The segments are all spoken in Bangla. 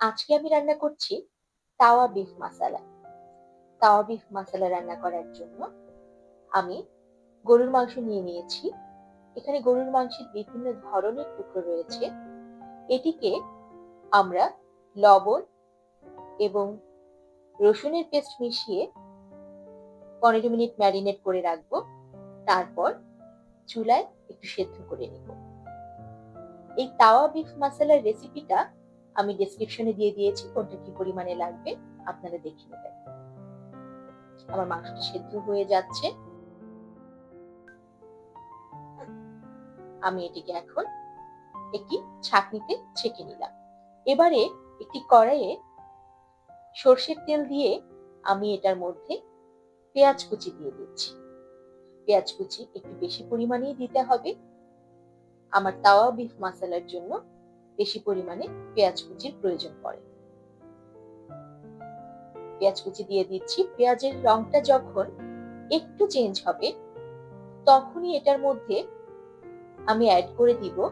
আজকে আমি রান্না করছি তাওয়া বিফ মাসালা তাওয়া বিফ মাসালা রান্না করার জন্য আমি গরুর মাংস নিয়ে নিয়েছি। এখানে গরুর মাংসের বিভিন্ন ধরনের টুকরো রয়েছে। এটিকে আমরা লবণ এবং রসুনের পেস্ট মিশিয়ে পনেরো মিনিট ম্যারিনেট করে রাখব। তারপর চুলায় একটু সেদ্ধ করে নিব। এই তাওয়া বিফ মশলার রেসিপিটা আমি ডেসক্রিপশনে দিয়ে দিয়েছি, কোনটা কি পরিমাণে লাগবে, আপনারা দেখে নেবেন। আমার মাংসটা সেদ্ধ হয়ে যাচ্ছে। আমি এটিকে এখন একটি ছাঁকনিতে ছেঁকে নিলাম। এবারে একটি কড়াইয়ে সর্ষের তেল দিয়ে আমি এটার মধ্যে পেঁয়াজ কুচি দিয়ে দিচ্ছি। পেঁয়াজ কুচি একটু বেশি পরিমাণেই দিতে হবে। আমার তাওয়া বিফ মশলার জন্য বেশি পরিমাণে পেঁয়াজ কুচির প্রয়োজন পড়ে। পেঁয়াজ কুচি দিয়ে দিচ্ছি। পেঁয়াজের রংটা যখন একটু চেঞ্জ হবে, তখনই এটার মধ্যে আমি অ্যাড করে দিব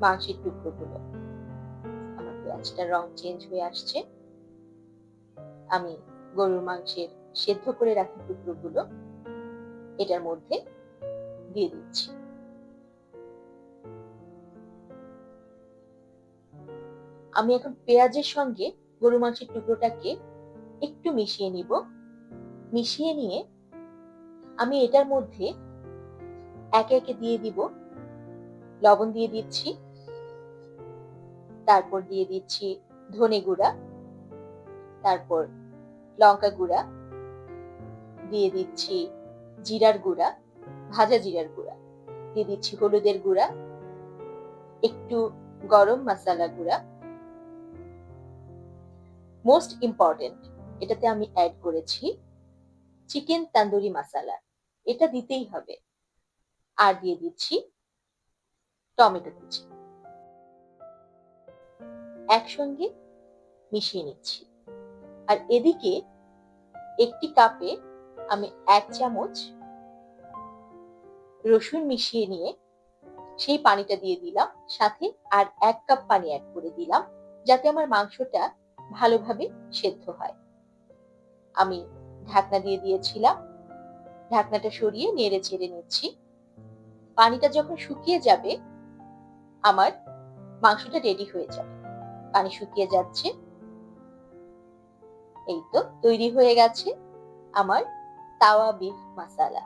মাংসের টুকরোগুলো। আমার পেঁয়াজটার রং চেঞ্জ হয়ে আসছে। আমি গরুর মাংসের সেদ্ধ করে রাখা টুকরোগুলো এটার মধ্যে দিয়ে দিচ্ছি। আমি এখন পেঁয়াজের সঙ্গে গরু মাংসের টুকরোটাকে একটু মিশিয়ে নিব। মিশিয়ে নিয়ে আমি এটার মধ্যে একে একে দিয়ে দিব। লবণ দিয়ে দিচ্ছি। তারপর দিয়ে দিচ্ছি ধনে গুঁড়া। তারপর লঙ্কা গুঁড়া। দিয়ে দিচ্ছি জিরার গুঁড়া, ভাজা জিরার গুঁড়া। দিয়ে দিচ্ছি হলুদের গুঁড়া, একটু গরম মশলা গুঁড়া। মোস্ট ইম্পর্টেন্ট এটাতে আমি অ্যাড করেছি চিকেন তান্দুরি মশলা এটা দিতেই হবে। আর দিয়ে দিচ্ছি টমেটো কুচি। একসঙ্গে মিশিয়ে নিচ্ছি। আর এদিকে একটি কাপে আমি এক চামচ রসুন মিশিয়ে নিয়ে সেই পানিটা দিয়ে দিলাম। সাথে আর এক কাপ পানি অ্যাড করে দিলাম। যাতে আমার মাংসটা ভালোভাবে সেদ্ধ হয়। আমি ঢাকনা দিয়ে দিয়েছিলাম। ঢাকনাটা সরিয়ে নেড়ে ছেড়ে নিচ্ছি। পানিটা যখন শুকিয়ে যাবে, আমার মাংসটা রেডি হয়ে যাবে। পানি শুকিয়ে যাচ্ছে। এই তো তৈরি হয়ে গেছে আমার তাওয়া বিফ মাসালা।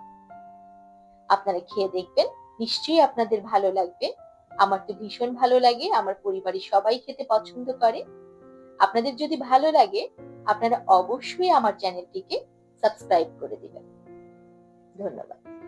আপনারা খেয়ে দেখবেন, নিশ্চয়ই আপনাদের ভালো লাগবে। আমার তো ভীষণ ভালো লাগে, আমার পরিবারের সবাই খেতে পছন্দ করে। আপনাদের যদি ভালো লাগে আপনারা অবশ্যই আমার চ্যানেলটিকে সাবস্ক্রাইব করে দিবেন। ধন্যবাদ।